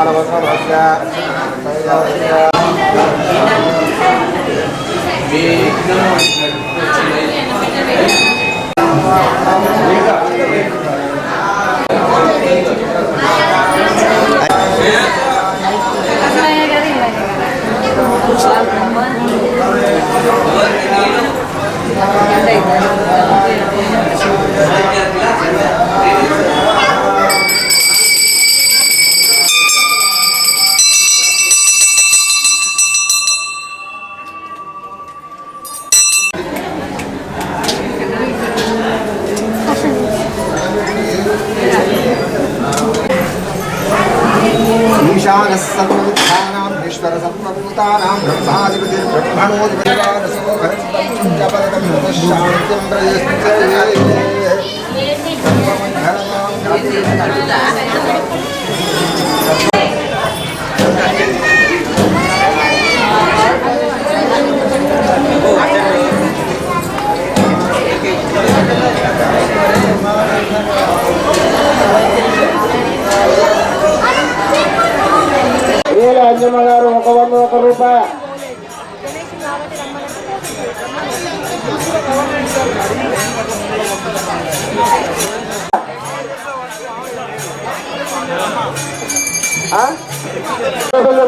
मानवसमस्य Thank you. ఈశానः సర్వవిద్యానాం ఈశ్వర సర్వభూతానాం బ్రహ్మాధిపతిర్బ్రహ్మణోధిపతిర్వాదసోహరం వీల అంజమ్మ గారు ఒక వంద ఒక రూపాయి.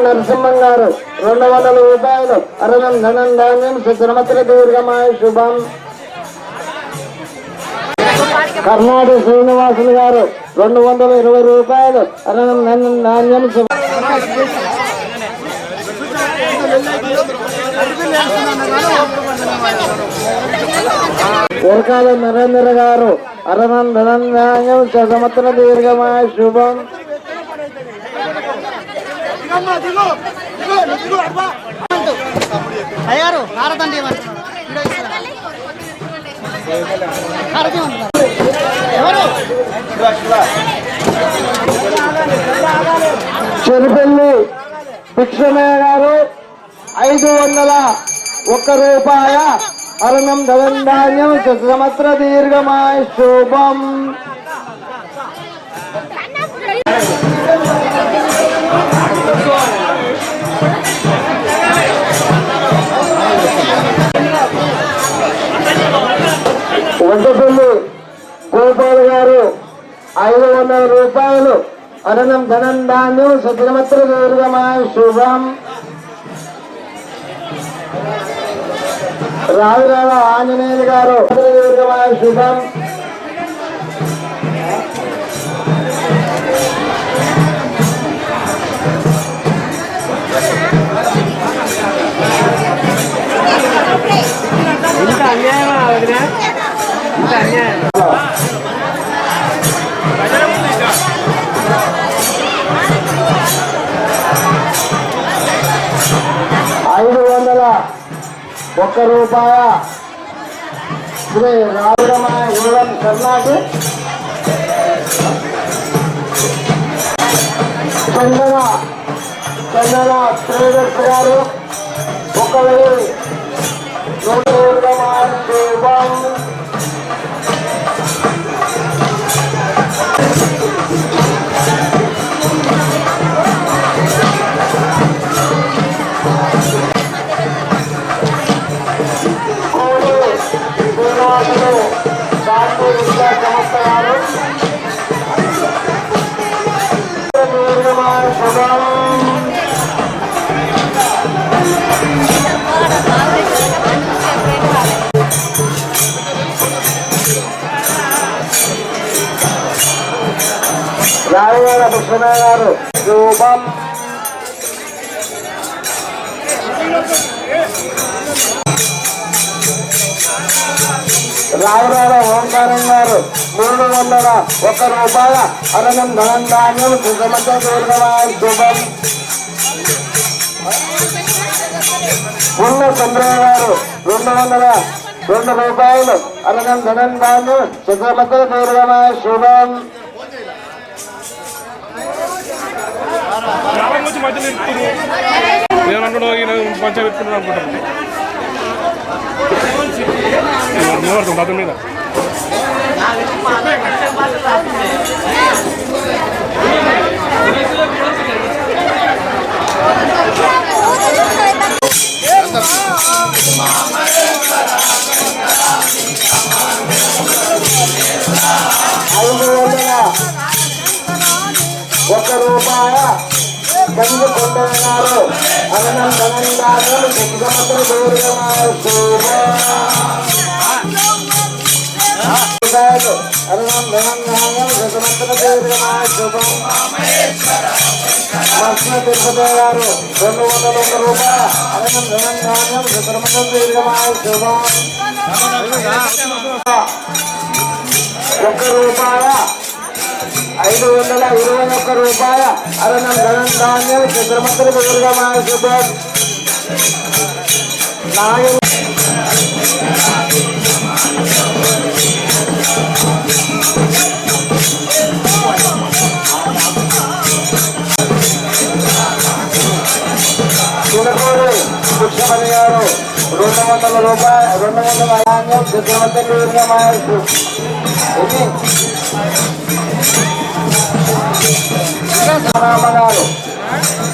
నరసింహం గారు రెండు వందల రూపాయలు. అరణం ధనం ధాన్యం సుశ్రమతుల దీర్ఘమాయ శుభం. కర్ణాటక శ్రీనివాసులు గారు రెండు వందల ఇరవై రూపాయలు. అరణం ధనం ధాన్యం శుభం ఉరకాల నరేంద్ర గారు అరణం సుశ్రమతుల దీర్ఘమాయ శుభం. అయ్యారు హారతి ఎవరు? చెరుపల్లి భిక్షమయ్య గారు ఐదు వందల ఒక్క రూపాయ అరుణం ధనంధాన్యం సంవత్సర దీర్ఘమాయ శుభం. వంటపల్లి గోపాల్ గారు ఐదు వందల రూపాయలు అరణం ధనం ధాన్యం శుభ్రమత్ర దీర్ఘమాయ శుభం. రావిరాల ఆంజనేయులు గారు దీర్ఘమాయ శుభం ఐదు ఒక్క రూపాయ. శ్రీ రావిరమాయ యూరం కర్ణాటి చందన చందన శ్రీదర్శ గారు. ఒక వెయ్యి నూట రూపాయ కృష్ణ గారు రూపం రావురాల ఓంకారం గారు మూడు వందల ఒక్క రూపాయ అరణం ధనం ధాన్యం సుగమత దీర్ఘమాయ శుభం. ఉన్న చంద్రయ్య గారు రెండు వందల రెండు రూపాయలు అరణం ధనం ధాన్యం సుగమత దీర్ఘమాయ శుభం. మధ్యలో ఇస్తున్నారు నేను అనుకున్నాను ఈయన మంచిగా పెట్టుకుంటాను అనుకుంటాను అతని మీద. గంగు కొండన్నారు అనంతం ధనందానం సుఖమతులు దూరమాయ రూపాయలు అరణం ధనందానం సుఖమంతుల శుభం. లక్ష్మీ తిరుపతి గారు రెండు వందల ఒక రూపాయ అరణం ధనందానం శుభం ఒక్క రూపాయ ఐదు వందల ఇరవై ఒక్క రూపాయ అరణం ధనం ధాన్యం చంద్రమంతులు దీర్ఘమాయ శుభం నాయన చిలకూరు గారు రెండు వందల రూపాయలు రెండు వందల ధాన్యం చంద్రమంతులు దీర్ఘమాయ శుభం Para manalo. Ha?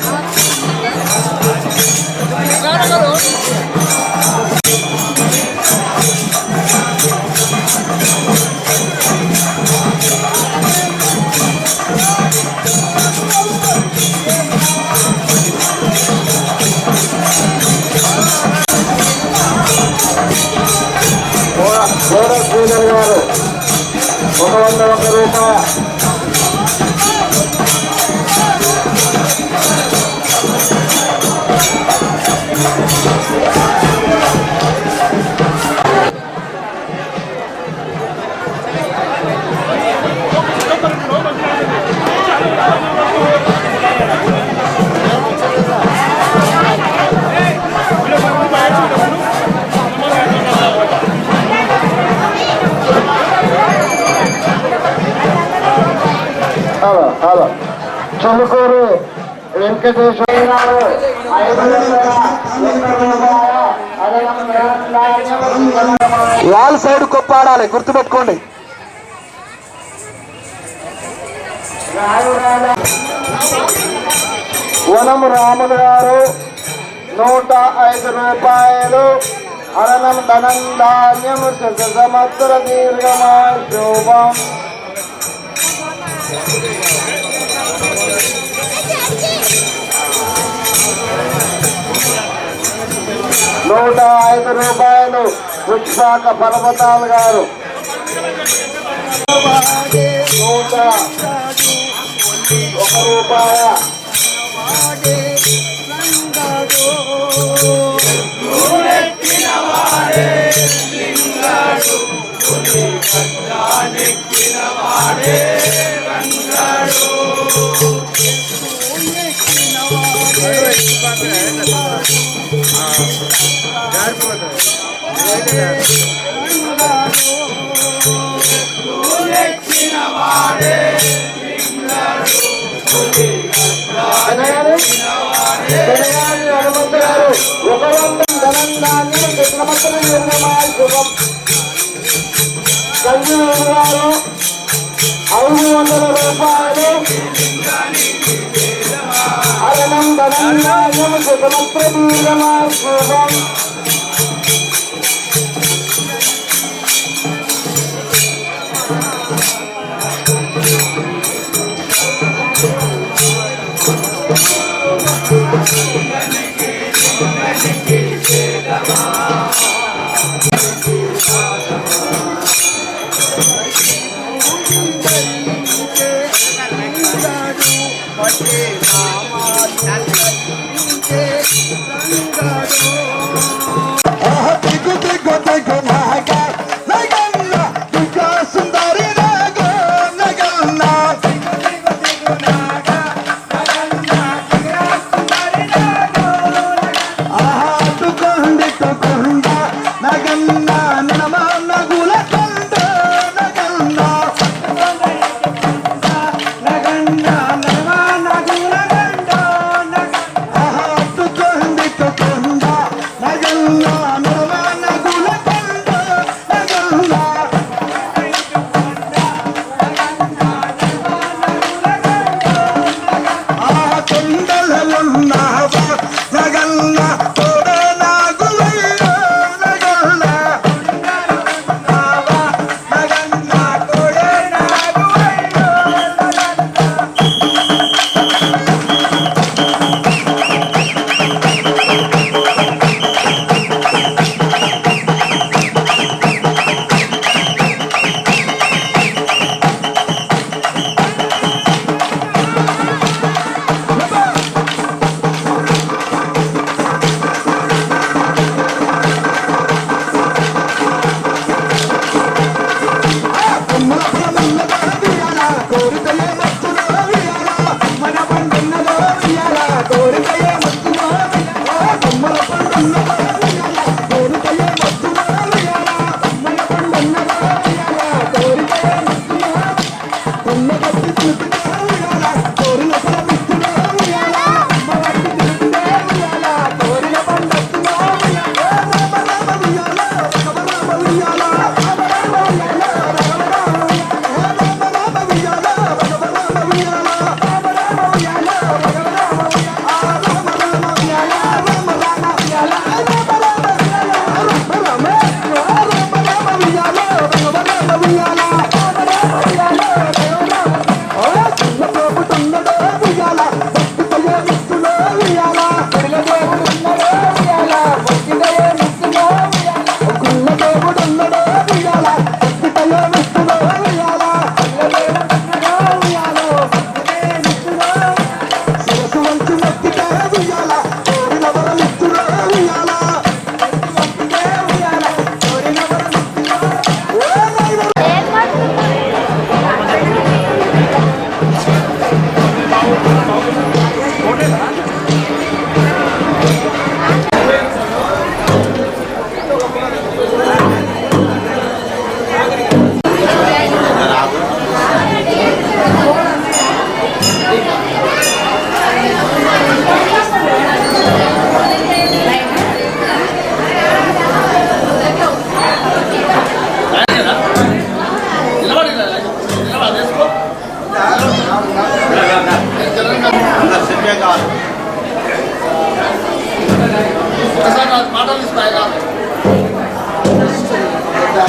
కొప్పాడాలి గుర్తుపెట్టుకోండి. వనం రాములు గారు నూట ఐదు రూపాయలు అరణం ధనం ధాన్యం శత సంవత్సర నూట ఐదు రూపాయలు పుష్పాక పర్వతాలు గారు. నూట ఒక రూపాయ. రంగాడు గారు ఐదు వందల రూపాయలు అరణం ధనందాయం Gracias.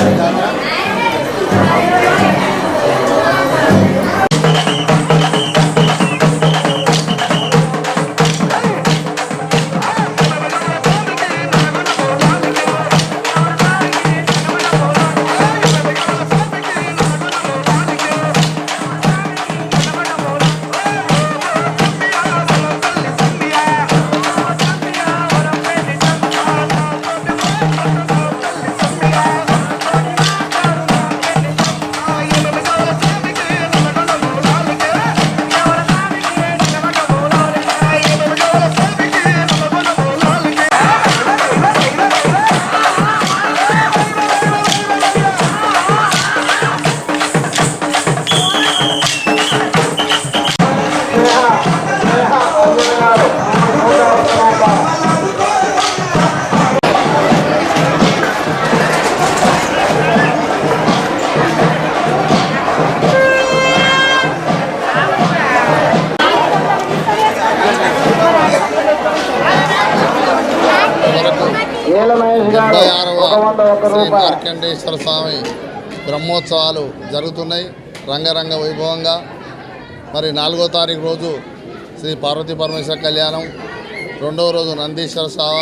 Obrigado. డెబ్బై ఆరవ శ్రీ మార్కండేశ్వర స్వామి బ్రహ్మోత్సవాలు జరుగుతున్నాయి రంగరంగ వైభవంగా. మరి నాలుగో తారీఖు రోజు శ్రీ పార్వతీ పరమేశ్వర కళ్యాణం రెండవ రోజు నందీశ్వర సేవ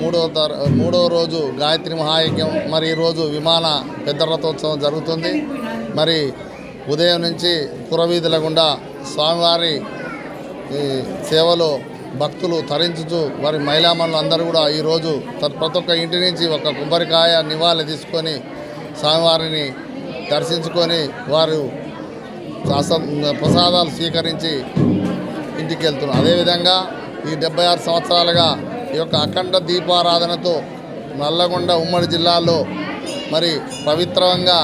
మూడవ తారీ మూడవ రోజు గాయత్రి మహాయజ్ఞం మరి ఈరోజు విమాన పెద్ద రథోత్సవం జరుగుతుంది. మరి ఉదయం నుంచి పురవీధుల గుండా స్వామివారి ఈ సేవలో భక్తులు తరించుచు వారి మహిళామణులు అందరూ కూడా ఈరోజు ప్రతి ఒక్క ఇంటి నుంచి ఒక కొబ్బరికాయ నివాళి తీసుకొని స్వామివారిని దర్శించుకొని వారు ప్రసాదాలు స్వీకరించి ఇంటికి వెళ్తున్నారు. అదేవిధంగా ఈ డెబ్బై ఆరు సంవత్సరాలుగా ఈ యొక్క అఖండ దీపారాధనతో నల్లగొండ ఉమ్మడి జిల్లాలో మరి పవిత్రంగా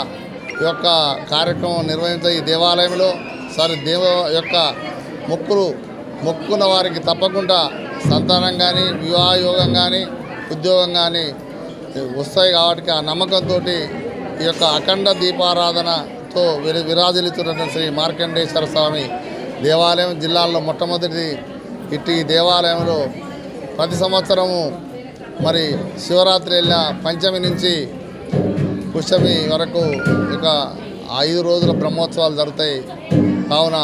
ఈ యొక్క కార్యక్రమం నిర్వహించే ఈ దేవాలయంలో సరే దేవ యొక్క మొక్కులు మొక్కున్న వారికి తప్పకుండా సంతానం కానీ వివాహయోగం కానీ ఉద్యోగం కానీ వస్తాయి కాబట్టి ఆ నమ్మకంతో ఈ యొక్క అఖండ దీపారాధనతో విర విరాజిల్లుతున్నటువంటి శ్రీ మార్కండేశ్వర స్వామి దేవాలయం జిల్లాల్లో మొట్టమొదటి ఇట్టి ఈ దేవాలయంలో ప్రతి సంవత్సరము మరి శివరాత్రి వెళ్ళిన పంచమి నుంచి పుష్యమి వరకు ఇక ఐదు రోజుల బ్రహ్మోత్సవాలు జరుగుతాయి. కావున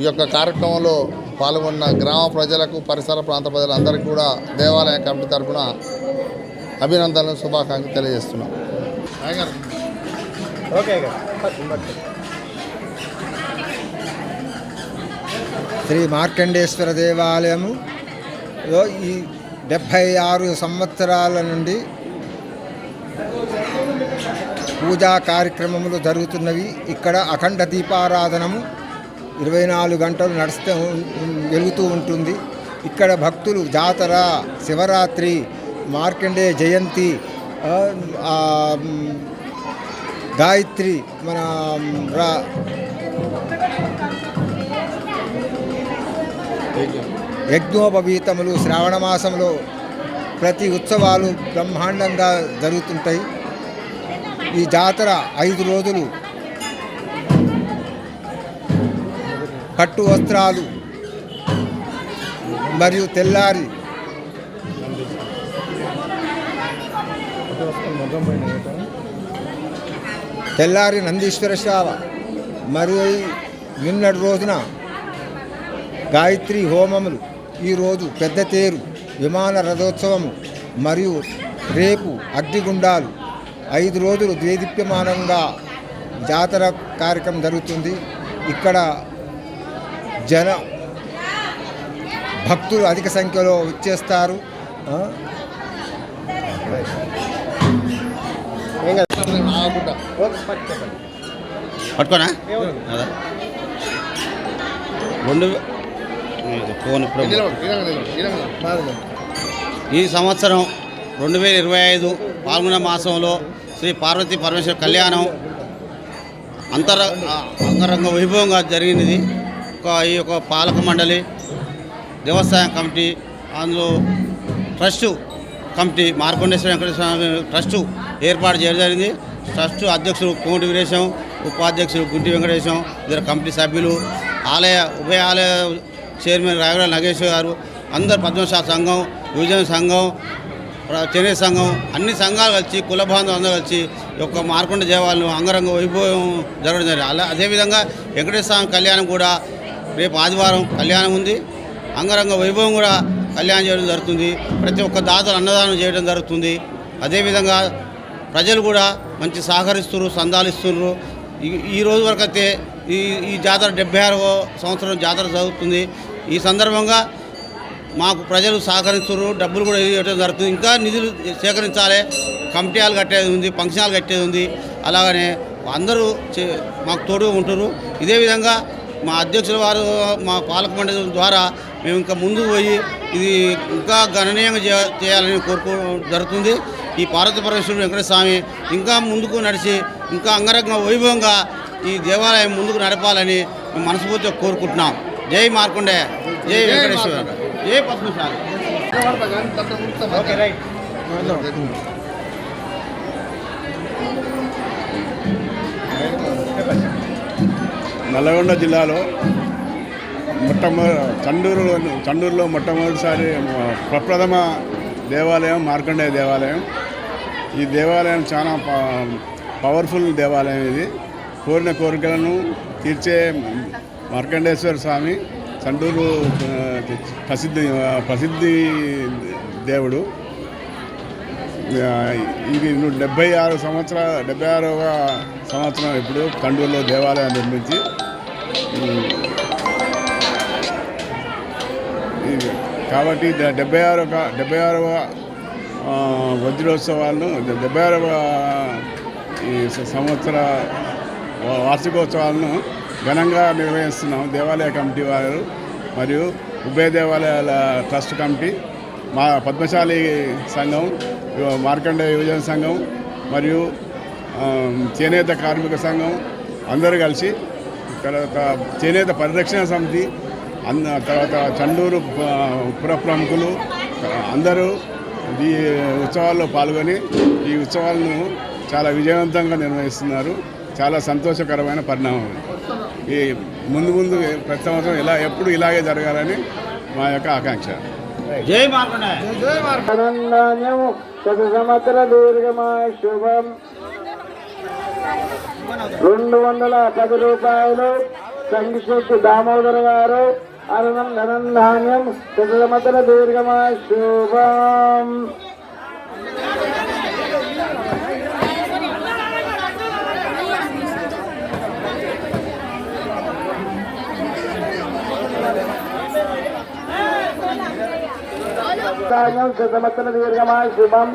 ఈ యొక్క కార్యక్రమంలో పాల్గొన్న గ్రామ ప్రజలకు పరిసర ప్రాంత ప్రజలందరికీ కూడా దేవాలయ కమిటీ తరఫున అభినందనలు శుభాకాంక్షలు తెలియజేస్తున్నాం. శ్రీ మార్కండేశ్వర దేవాలయము ఈ డెబ్భై ఆరు సంవత్సరాల నుండి పూజా కార్యక్రమములు జరుగుతున్నవి. ఇక్కడ అఖండ దీపారాధనము ఇరవై నాలుగు గంటలు నడుస్తూ ఉం- వెలుగుతూ ఉంటుంది. ఇక్కడ భక్తులు జాతర శివరాత్రి మార్కండే జయంతి గాయత్రి మన రా యజ్ఞోపవీతములు శ్రావణ మాసంలో ప్రతి ఉత్సవాలు బ్రహ్మాండంగా జరుగుతుంటాయి. ఈ జాతర ఐదు రోజులు పట్టు వస్త్రాలు మరియు తెల్లారి. తెల్లారి నందీశ్వర సేవ మరియు నిన్నటి రోజున గాయత్రి హోమములు. ఈరోజు పెద్ద తేరు విమాన రథోత్సవము మరియు రేపు అగ్నిగుండాలు. ఐదు రోజులు దేదీప్యమానంగా జాతర కార్యక్రమం జరుగుతుంది. ఇక్కడ జన భక్తులు అధిక సంఖ్యలో వచ్చేస్తారు. పట్టుకోనా? రెండు ఫోన్ ఈ సంవత్సరం రెండు వేల ఇరవై ఐదు పాల్గొన మాసంలో శ్రీ పార్వతీ పరమేశ్వర కళ్యాణం అంతర ఆ, అంగరంగ వైభవంగా జరిగినది. ఈ యొక్క పాలక మండలి దేవస్థానం కమిటీ అందులో trust committee Markondeshwara Venkateshwara trust ఏర్పాటు చేయడం జరిగింది. ట్రస్టు అధ్యక్షుడు కోటి వీరేశం ఉపాధ్యక్షుడు గుంటి వెంకటేశం ఇద్దరు కమిటీ సభ్యులు ఆలయ ఉభయ ఆలయ చైర్మన్ రాఘవ నాగేశ్వర గారు అందరు పద్మశాల సంఘం యువజన సంఘం చెన్నై సంఘం అన్ని సంఘాలు కలిసి కుల బాంధవులు అందరూ కలిసి యొక్క మార్కొండ దేవాలను అంగరంగ వైభవం జరగడం జరిగింది. అలా అదేవిధంగా వెంకటేశ్వర స్వామి కళ్యాణం కూడా రేపు ఆదివారం కళ్యాణం ఉంది. అంగరంగ వైభవం కూడా కళ్యాణం చేయడం జరుగుతుంది. ప్రతి ఒక్క దాతలు అన్నదానం చేయడం జరుగుతుంది. అదేవిధంగా ప్రజలు కూడా మంచి సహకరిస్తున్నారు సందాలిస్తున్నారు. ఈ ఈ రోజు వరకు అయితే ఈ ఈ జాతర డెబ్బై ఆరవ సంవత్సరం జాతర జరుగుతుంది. ఈ సందర్భంగా మాకు ప్రజలు సహకరిస్తున్నారు డబ్బులు కూడా ఇవ్వడం జరుగుతుంది. ఇంకా నిధులు సేకరించాలి. కమిటీలు కట్టేది ఉంది ఫంక్షన్ హాల్ కట్టేది ఉంది. అలాగనే అందరూ చే- మాకు తోడుగా ఉంటారు ఇదే విధంగా మా అధ్యక్షుల వారు మా పాలక మండలి ద్వారా మేము ఇంకా ముందుకు పోయి ఇది ఇంకా గణనీయంగా చేయాలని కోరుకో జరుగుతుంది. ఈ పార్వతీ పరమేశ్వరుడు వెంకటేశ్వర స్వామి ఇంకా ముందుకు నడిచి ఇంకా అంగరంగ వైభవంగా ఈ దేవాలయం ముందుకు నడపాలని మేము మనస్ఫూర్తిగా కోరుకుంటున్నాం. జై మార్కొండే జై వెంకటేశ్వర. జై పద్మశాలి. నల్గొండ జిల్లాలో మొట్టమొదటి కండూరు చండూరులో మొట్టమొదటిసారి ప్రప్రథమ దేవాలయం మార్కండేయ దేవాలయం. ఈ దేవాలయం చాలా ప- పవర్ఫుల్ దేవాలయం ఇది. కోరిన కోరికలను తీర్చే మార్కండేశ్వర స్వామి చండూరు ప్రసిద్ధి ప్రసిద్ధి దేవుడు. ఇది ను- డెబ్బై ఆరు సంవత్సరాల డెబ్బై ఆరవ సంవత్సరం ఇప్పుడు కండూరులో దేవాలయం నిర్మించి ఇది. కాబట్టి డెబ్బై ఆరవ డెబ్బై ఆరవ వజ్రోత్సవాలను డెబ్బై ఆరవ ఈ సంవత్సర వార్షికోత్సవాలను ఘనంగా నిర్వహిస్తున్నాం దేవాలయ కమిటీ వారు మరియు ఉభయ దేవాలయాల ట్రస్ట్ కమిటీ మా పద్మశాలి సంఘం యువ- యువజన సంఘం మరియు చేనేత కార్మిక సంఘం అందరూ కలిసి తర్వాత చేనేత పరిరక్షణ సమితి అన్న తర్వాత చండూరు పుర ప్రముఖులు అందరూ ఈ ఉత్సవాల్లో పాల్గొని ఈ ఉత్సవాలను చాలా విజయవంతంగా నిర్వహిస్తున్నారు. చాలా సంతోషకరమైన పరిణామం ఈ ముందు ముందు ప్రతి సంవత్సరం ఇలా ఎప్పుడు ఇలాగే జరగాలని మా యొక్క ఆకాంక్ష. జై. మార్కండే అనందాన్యము శత సంవత్సర దీర్ఘమాయ శుభం. రెండు వందల పది రూపాయలు సంగిశెట్టి దామోదర్ గారు అరణం శత సంవత్సర దీర్ఘమాయ శుభం. ధాన్యం శత దీర్ఘమా శుభం.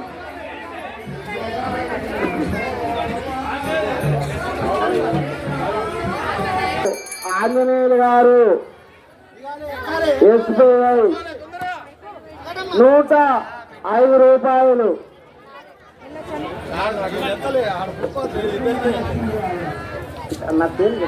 ఆంజనేయులు గారు ఎస్బీఐ నూట ఐదు రూపాయలు. నా పేరు